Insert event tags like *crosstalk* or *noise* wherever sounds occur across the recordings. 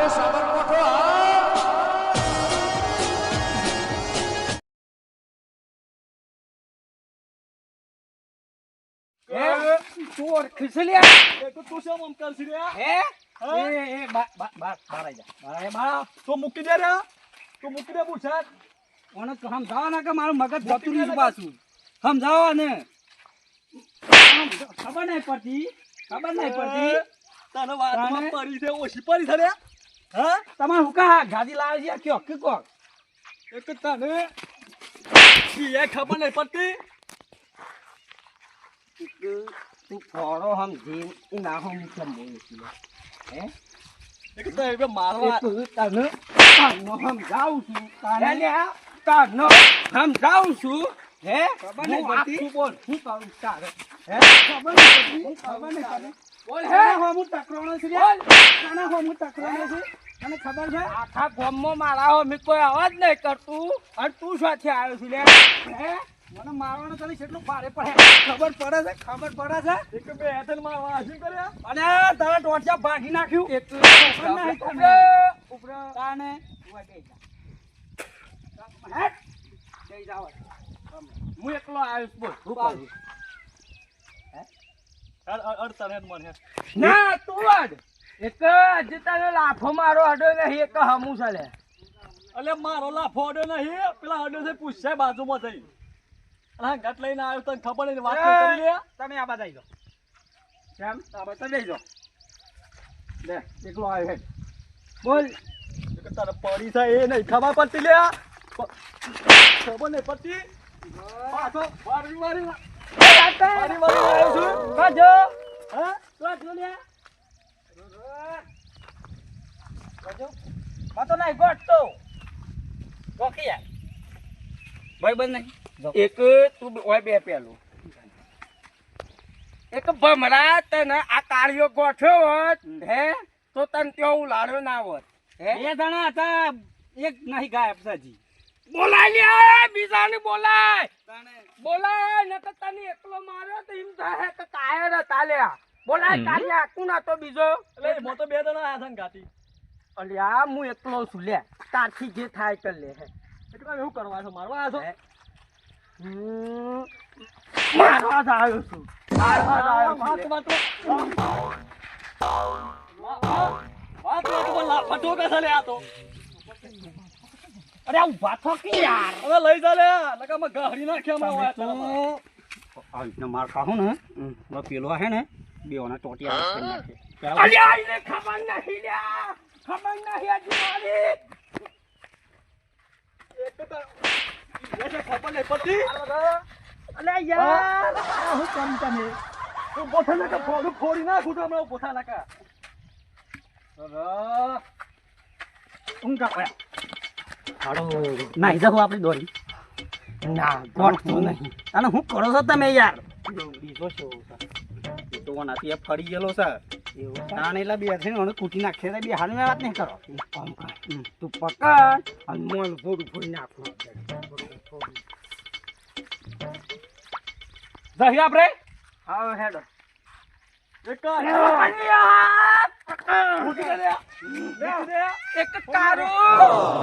અરે સાબરકોઠો ચોર ખીસલ્યા તો તું શું આમ કરશી રે હે? એ એ બા બા બા બાર જા બાર બાર તું મૂકી દે રે તો મૂકી દે પૂછાત ઓને સમજાવો ના કે મારું મગજ જતું રહ્યું પાછું? સમજાવો ને ખબર નહીં પડતી. ખબર નહીં પડતી. તને વાતમાં? પડી છે ઓછી પડી છે હા? તમારે હું કા ગાડી લાવે છે? કયો કે કો એક તને એ ખબર નહીં પડતી. તું ફોડો સમજી એ ના હમ કેમ બોલે છે હે? એક તો એ મારવા તું તને હમ સમજાવું છું તને હમ સમજાવું છું હે? ખબર નહીં પડતી? બોલ હું કરું તારે હે? ખબર નહીં પડતી. ખબર નહીં પડતી બોલ હે. હું ટકરાણો છું બોલ. તને હું ટકરાણો છું. તને ખબર છે? આખા ગામમાં મારા હો મેં કોઈ અવાજ નહીં કરતું. અને તું સાથે આવ્યો છું લે હે? મને મારવાનો તને કેટલું ભારે પડે? ખબર પડે છે? ખબર પડે છે? એક બે હેતન મારવા હાજર કર્યા. અને તારા ટોટિયા ભાગી નાખ્યું. એટલું ખબર નહીં તને. જાવ. હું? એકલો આવ્યો બોલ. હું અડ અડ ના તું જ એક જ તને લાફો મારો અડો નહીં એક હમું ચાલે અલે મારો લાફો નહીં. પેલા અડ્યો છે પૂછશે બાજુમાં જઈ અલા ઘટ લઈને આવ્યો તને ખબર નહીં વાત કરી લે. તમે આ બાજુ આવી જાઓ. કેમ? આ બાજુ તમે જાઓ. લે એકલો આવ્યો હેડ. બોલ. તારે પડી થાય એ નહીં ખબર પડતી લે. ખબર નહીં પડતી? પાછો વારી વારી આવ્યો છું હા લે નહીં ભાઈ બંધ નહીં એક તું ઓય બે પેલું. એક ભમરા તને આ કાળિયો ગોઠ્યો હોત હે? તો તને ત્યાં ઉલાડ્યો ના હોત હે? બે જણા હતા એક નહીં ગાયબ સજી બોલાય લે બીજાને બોલાય બોલાય ન તો તને એકલો માર્યો તો એમ થાય કે કાયર હતા લ્યા બોલાય કાલિયા કોણ તો બીજો એટલે મો તો બે જણા આયા છે ગાતી અલ્યા હું એકલો છું લે તારથી જે થાય કર લે હે એટલે એવું કરવા છો મારવા આવ્યો છો હમ, મારવા જ આવ્યો છું મારવા જ આવ્યો વાત છું વાત વાતો પણ લાફાટો કે આ તો અરે આ ઊભા થો કે યાર? હવે લઈ જા લે લગામાં ગાડી નાખ્યા માં વાયા તારા આ રીતના માર ખાહો ને હવે પેલો હે ને બેઓના ટોટિયા કરી નાખે. અલ્યા એને ખબર નહીં લ્યા ખબર નહીં હજી મારી. એક તો એટલે ખબર નહીં પડતી. અલ્યા યાર. હું? કામ તમે? તું બોથા નાખા ફોડું ફોડી નાખું તો હમણાં બોથા નાખા ઊંઘા પડ્યા નાહી જાવ આપણી દોરી. ના ગોઠતો નહીં. અને હું કરો છો તમે યાર? બીજો શું તો ઓનાથી ફરી ગયેલો છે. તાણ એટલે બે છે ને કૂટી નાખશે બે હાલ વાત નહીં કરો. કામ કર. હમ, તું પકડ. અને મોલ ફોડું ફોડી નાખું. જઈ આપણે હા હેડો. એક મૂકી દે લે. એક તારો.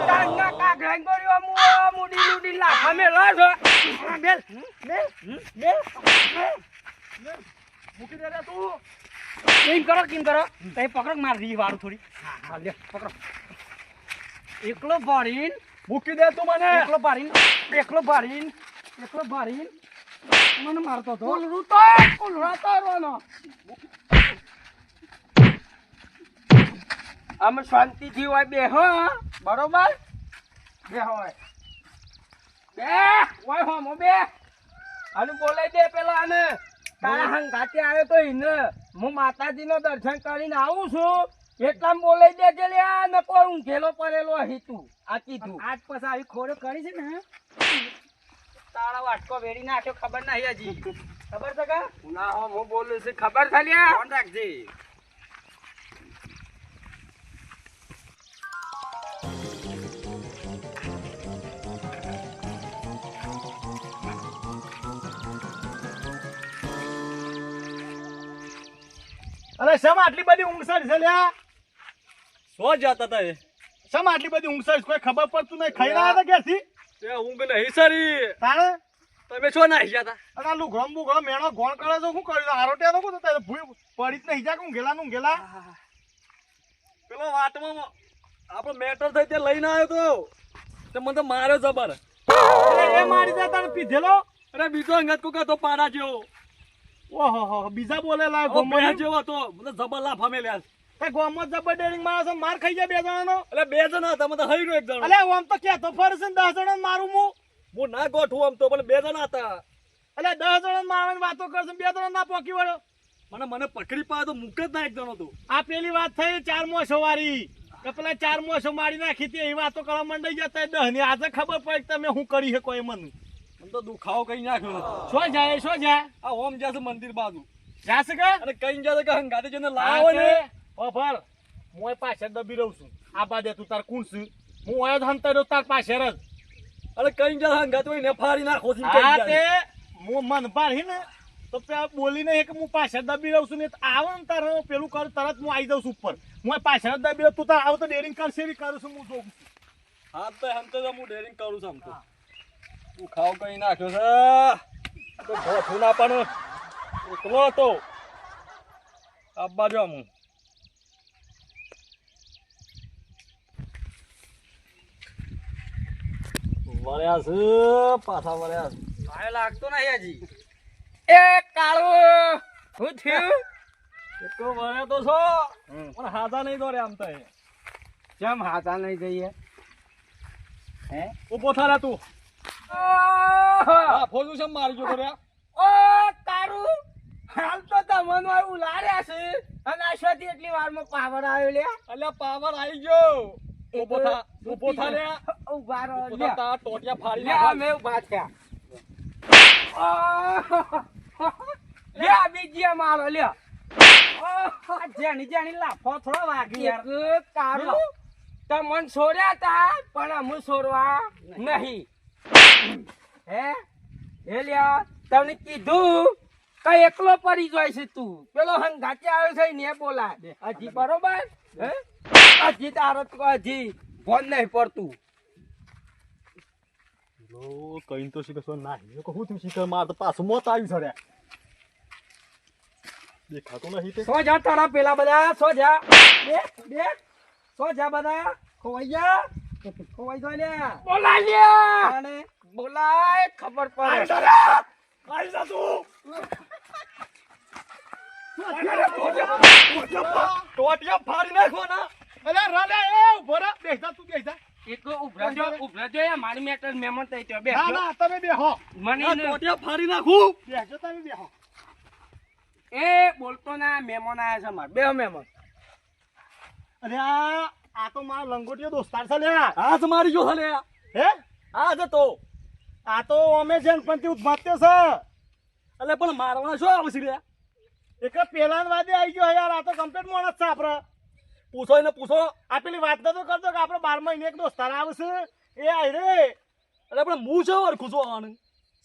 તારના કાગડા ગોળીઓ મુ મુડી મુડી લાફા મેલો છો. બેલ બેલ બેલ મૂકી દે લે તું. કેમ કરો કેમ કરો. તઈ પકડો માર રી વાળું થોડી. હા હા લે પકડો. એકલો ભારીન. મૂકી દે તું મને. એકલો ભારીન. એકલો ભારીન. એકલો ભારીન. મને મારતો તો કુલરું તો કુલરા તો રોનો. અમે શાંતિથી હોય બે હો બરોબર? બે હોય. બે હોય હો મો બે. અને બોલાઈ દે પેલા આને. તારા હંગાતે આવ્યો તો ઇને હું માતાજીનો દર્શન કરીને આવું છું. એટલામાં બોલાઈ દે કે લે આ નકો ઊંઘેલો પડેલો અહીં તું આ કીધું. આજ પછી આવી ખોડો કરી છે ને તારા વાટકો વેડી નાખ્યો ખબર નહીં હજી. *laughs* ખબર છે કા? ના હો હું બોલું છું ખબર છે લ્યા? રાખજે. અરે શમ આટલી બધી ઊંઘ સર છે લ્યા? સો જતા તા એ? શમ આટલી બધી ઊંઘ કોઈ ખબર પડતું નહીં? ખાઈ રહ્યા હતા ક્યાંથી એ ઊંઘ નહીં સરી. તાણે? તમે છો નાહી જતા? તા અને આ લુગડો બુગડો મેણો ગોણ કરે તો શું કર્યું? આરોટ્યા તો કોતો તારે ભૂઈ પડી જ નહીં. જા કું ગેલા નું ગેલા પેલો વાતમાં આપણો મેટર થઈ તે લઈને આવ્યો તો. તે મને તો માર્યો જબર. એ મારી દે તને પીધેલો? અરે બીજો અંગત કોક તો પાડા જેવો. ઓહો હો બીજા બોલેલા ગોમો જેવો હતો મને જબર લાફા મેલ્યા તે ગોમો જબર ડેરિંગ મારે માર ખાઈ જાય બે જણાનો? એટલે બે જણા હતા મને હઈ એક જણો. અલે આમ તો ક્યાં તો ફરે છે ને દસ જણા મારું હું હું ના ગોઠવું આમ તો પણ બે જણા હતા. એટલે દસ જણા મારવાની વાતો કરશે બે જણા ના પોકી વળો. મને મને પકડી પાડે તો મૂક જ ના એક જણો તો. આ પેલી વાત થઈ ચાર મોસો વાળી. કે પેલા ચાર મોસો મારી નાખી હતી એ વાતો કરવા મંડાઈ જતા દહની આજે ખબર પડી તમે શું કરી શકો એ મને. મને તો દુખાવો કઈ નાખ્યો શું જાય શું જાય? આ ઓમ જશે મંદિર બાજુ. જાશે કે? અને કઈ જશે કે હંગાતે જને હા લાવો ને. ઓ ભર હું પાછળ દબી રહું છું. આ બાજુ તું તાર કુણ છું. હું જ હંતાઈ તાર પાછળ જ. અરે કઈ જશે હંગાતે હોય ને ફાડી નાખો છે હા તે. હું મન પાડી ને તો બોલીને એક હું પાછળ દબી રહું છું ને આવો ને તારે પેલું કરું તરત હું આવી જાઉં છું ઉપર. હું પાછળ દબી રહું તું તાર આવ તો ડેરિંગ કરશે કરું છું હું જોઉં છું. હા તો હંતે તો હું ડેરિંગ કરું છું હમ તો. તું ખાવ કઈ નાખ્યો છે? તો ગોઠવું ના પણ એકલો હતો. આબા જો હું. વળ્યા છે પાછા વળ્યા છે. ભાઈ લાગતો નહીં હજી. એ કાળું શું થયું? એક વળ્યા તો છો પણ હાથા નહીં દોરે આમ તો એ. કેમ હાથા નહીં જઈએ? હે? ઊભો થા તું. ફોજું છે મારી જો કર્યા? ઓ તારું! હાલ તો તમને ઉલાડ્યા છે. અને આશ્વાથી એટલી વારમાં પાવર આવ્યો લે એટલે પાવર આવી ગયો. ઊભો થા ઊભો થા લે ઊભા રહો લે થા ટોટિયા ફાડી લે ઊભા થયા! લે બીજી મારો લે! જેની જેની લાફો થોડો વાગી યાર. કાળું તમને છોડ્યા તા પણ હું છોડવા નહીં. હે? હે તને કીધું કઈ એકલો પડી જાય છે તું. પેલો હંગાચે આવ્યો છે ને બોલા હજી બરોબર? હે? હજી તારો હજી ફોન નહીં પડતું. લો કઈ તો શીખર ના એ કહું તું શીખ. માર તો પાછું મોત આવ્યું છે રે. દેખાતો નહીં તે. સો જા તારા પેલા બધા સો જા બે બે. સો જા બધા ખોવાઈ ખોવાઈ લે બોલાય લે અને બોલાય ખબર પડે આઈ જા તું! ટોટિયા ફાડી નાખો ના અલે રાલે એ ઊભો રે. બેસા તું બેસા એક ઉભરા જો ઉભરા જો યાર મારી મેટર મહેમાન થઈ ગયો. બે ના ના તમે બેહો. મને ટોટિયા ફાડી નાખું. બેસજો તમે બેહો. એ બોલતો ના મેમોન આયા છે માર. બે મેમોન અરે આ આ તો મારો લંગોટીયો દોસ્તાર છે લે આ હાથ મારી ગયો હલે હે? આ જ તો આ તો અમે છે પણ તે છે. એટલે પણ મારવાના શું આવશે રે એક પેલા વાદે આવી ગયો યાર આ તો કમ્પ્લીટ માણસ છે આપણે પૂછો એને પૂછો. આ પેલી વાત તો કરતો કે આપણે બાર મહિને એક દોસ્તાર આવશે એ આઈ રે. એટલે પણ હું છે ઓળખું છું આને?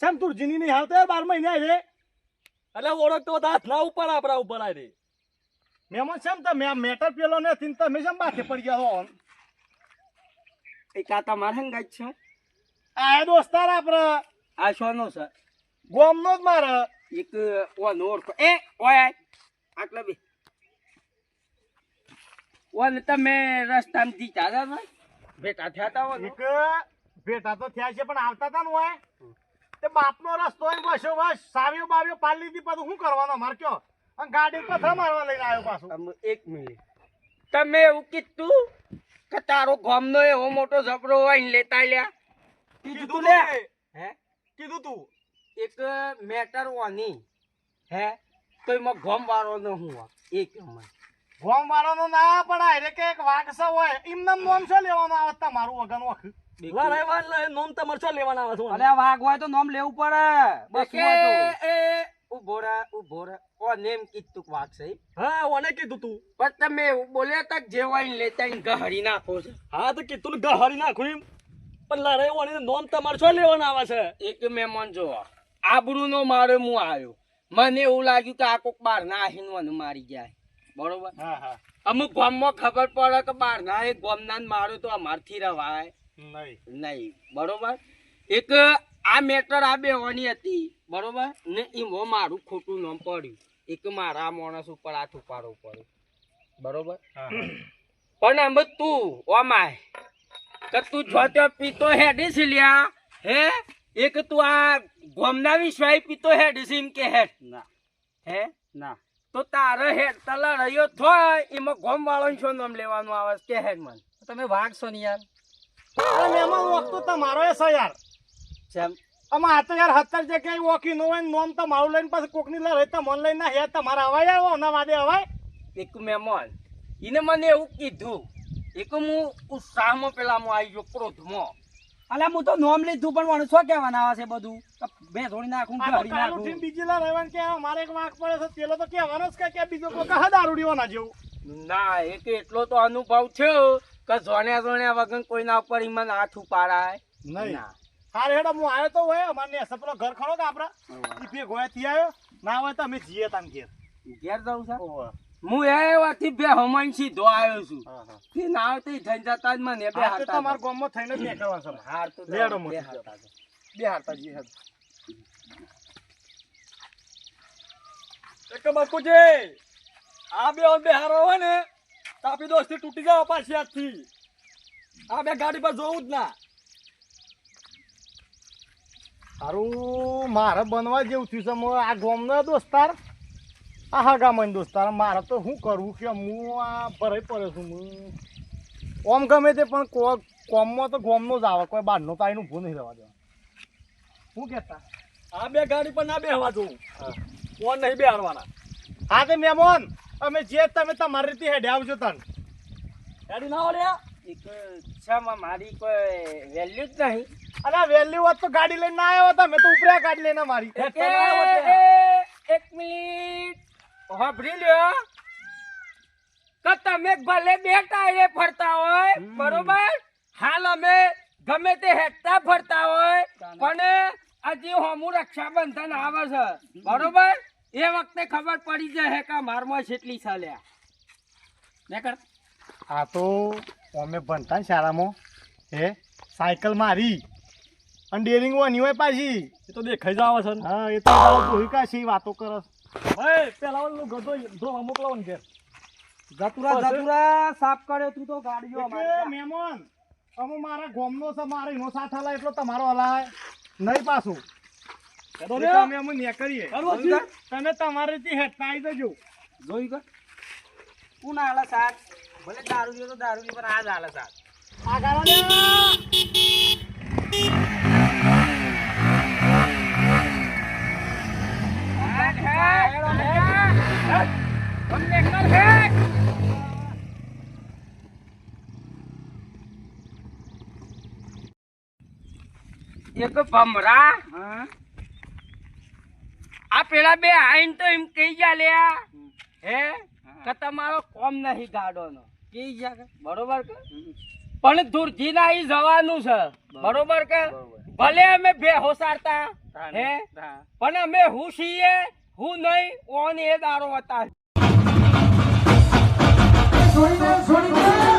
સેમ તું જીની નહીં આવતો યાર બાર મહિને આઈ રે? એટલે ઓળખતો હાથ ના ઉપર આપણા ઉપર આવી રે. મહેમાન તો? મે મેટર પેલો ને તમે શેમ બાથે પડી ગયા હો? એ આ તમારે હંગાત છે? આ દોસ્તાર આપડે આ શોનો છે. ગોમનો જ મારે. એક ઓનો ઓળખો એ ઓય. આટલા બે ઓને તમે રસ્તામાં જીતા હતા? ને ભેટા થયા તા. એક ભેટા તો થયા છે પણ આવતા તા ને હોય તે બાપનો રસ્તો હોય બસો બસ સાવ્યો બાવ્યો પાલી લીધી પછી શું કરવાનો માર કયો? ગાડી પથરા મારવા લઈને આવ્યો પાછો. એક મિનિટ. તમે એવું કીધું કે તારો ગામનો એવો મોટો ઝઘડો હોય ને લેતા લ્યા? કીધું તું લે હે? કીધું તું. એક મેટર ઓની હે? તો એમાં ગમ વાળો ન હું એક એમાં ગોમ વાળાનો ના પડાય રે કે એક વાગસા હોય. એમના નોમ છે લેવાનો આવે તમારું વગન વખ લા રે વાલ લે નોમ તમાર શું લેવાના આવે? અરે વાઘ હોય તો નોમ લેવું પડે. બસ એ ઊભો રે કોને એમ કીધું છે હા ઓને કીધું તું. પણ તમે બોલ્યા તક કે જે હોય લેતા ગહરી નાખો છો. હા તો કીધું ગહરી નાખું એમ. પણ લારે ઓને નોમ તમાર છો લેવાના આવે છે? એક મહેમાન જો આબરૂ નો મારે હું આવ્યો. મને એવું લાગ્યું કે આ કોક બાર ના આહીને મારી જાય બરોબર? હા હા. અમુક ગામમાં ખબર પડે કે બાર ના એ ગામના ના મારું તો અમારથી રવાય. નહીં. નહીં. બરોબર? એક આ મેટર આ બેવાની હતી. બરોબર? ને એમાં મારું ખોટું નામ પડ્યું. એક મારા માણસ ઉપર હાથ ઉપાડવું પડ્યું. બરોબર? પણ એમ તું ઓમાય કે તું જો તો પીતો હેડી છે લ્યા હે? એક તું આ ગોમના વિશ્વાય પીતો હેડી છે એમ કે હેડ. ના. હે? ના. તો તારો હેડ તલા રહ્યો થોય એમાં ગોમ વાળો શું નામ લેવાનું આવે કે હેડ મન. તમે વાગશો ને યાર. મહેમાન વખતો તમારો એસો છે યાર. જેમ આમાં આ તો યાર જે જગ્યાએ ઓકી નો હોય ને તો મારું લઈને પછી કોકની લડે તો મન લઈને ના હે તમારે હવાય આવો ના વાદે હવાય એક મહેમાન એને મને એવું કીધું એક હું ઉત્સાહમાં પેલા હું આવી ગયો ક્રોધમાં. અલા હું તો નોમ લીધું પણ મને શું કહેવાના આવે છે બધું. બે થોડી નાખું બીજી લા રહેવાનું કે મારે એક વાંક પડે છે પેલો તો કહેવાનો જ કે કે બીજો કોઈ કહા દારૂડીઓના જેવું. ના એક એટલો તો અનુભવ થયો કે જોણ્યા જોણ્યા વગર કોઈના ઉપર ઈમન હાથ ઉપાડાય. નહીં. ના. હારે હેડો હું આવ્યો તો હોય અમારે ને પેલો ઘર ખરો કે આપડા? ઈ ભેગો થી આવ્યો ના હોય તો અમે જઈએ તામ ઘેર. ઘેર જાઉં છે? હું એ વાથી બે હમણ સીધો આવ્યો છું. તે ના આવે તો થઈ જતા જ મને બે હારતા તમારા ગામમાં થઈને જ નીકળવાનું છે હાર તો લેડો બે હારતા બે હારતા જી હેડ. એક બાપુજી આ બે બે હારો હોય ને તાપી દોસ્તી તૂટી જાવ પાછી આથી આ બે ગાડી પર જોવું જ ના. હારું મારે બનવા જેવું થયું છે. મોં આ ગોમનો દોસ્તાર. આ હા ગામનો દોસ્તાર. મારે તો શું કરવું કે હું આ ભરાઈ પડે છું. હું ઓમ ગમે તે પણ કો કોમમાં તો ગોમનો જ આવે. કોઈ બહારનો તો આઈનું ભૂલ નહીં રહેવા દેવા શું કહેતા? આ બે ગાડી પર ના બેહવા જોઉં. કોણ નહીં બેહાડવાના. હા તે મેમોન અમે જે તમે તમારી રીતે હેડે આવજો તન. ગાડી ના આવડે એક મારી કોઈ વેલ્યુ જ નહીં. અને આ વહેલી હોત તો ગાડી લઈને ના આવ્યો તમે તો ઉપરા ગાડી લઈને મારી. એક એ- મિનિટ. હોભરી લ્યો. તો તમે ભલે બે ટાયરે ફરતા હોય બરોબર? હાલ અમે ગમે તે હેઠતા ફરતા હોય પણ હજી હોમું રક્ષાબંધન આવે છે. બરોબર? એ વખતે ખબર પડી જાય કે મારમાં કેટલી ચાલ્યા. નીકળ આ તો અમે ભણતા ને શાળામાં હે? સાયકલ મારી. અને ડેરિંગ નહીં હોય પાછી. એ તો દેખાઈ જાવ છે હા એ તો જોઈ છે વાતો કરસ ભાઈ પેલા ઓલું ગધો ધોવા મોકલાવો ને ઘેર. જતુરા જતુરા સાફ કરે તું તો ગાડીઓ અમારે મહેમાન અમે મારા ગોમનો છે મારે એનો સાથ હલાય એટલો તમારો હલાય. નહીં પાછું. ને? અમે અમે ને કરીએ જ. તમે તમારી રીતે હેઠતા આવી જજો. જોઈ કર કોણ આલે સાથ ભલે દારૂ જો તો દારૂ પણ આ જ આલે સાથ આ ગાળાને હેડ, હેડ, હેડ, હેડ. તમને કર હેડ. એક ભમરા આ પેલા બે આઈન તો એમ કહી ગયા લે હે? કે તમારો કોમ નહીં ગાડોનો. કે જા કે? બરોબર કે? પણ દુરજી ના ઈ જવાનું છે. બરોબર. કે? ભલે અમે બે હોશારતા હે પણ અમે હું છીએ હું નહીં ઓન એ દારો હતા. છોડી દે છોડી દે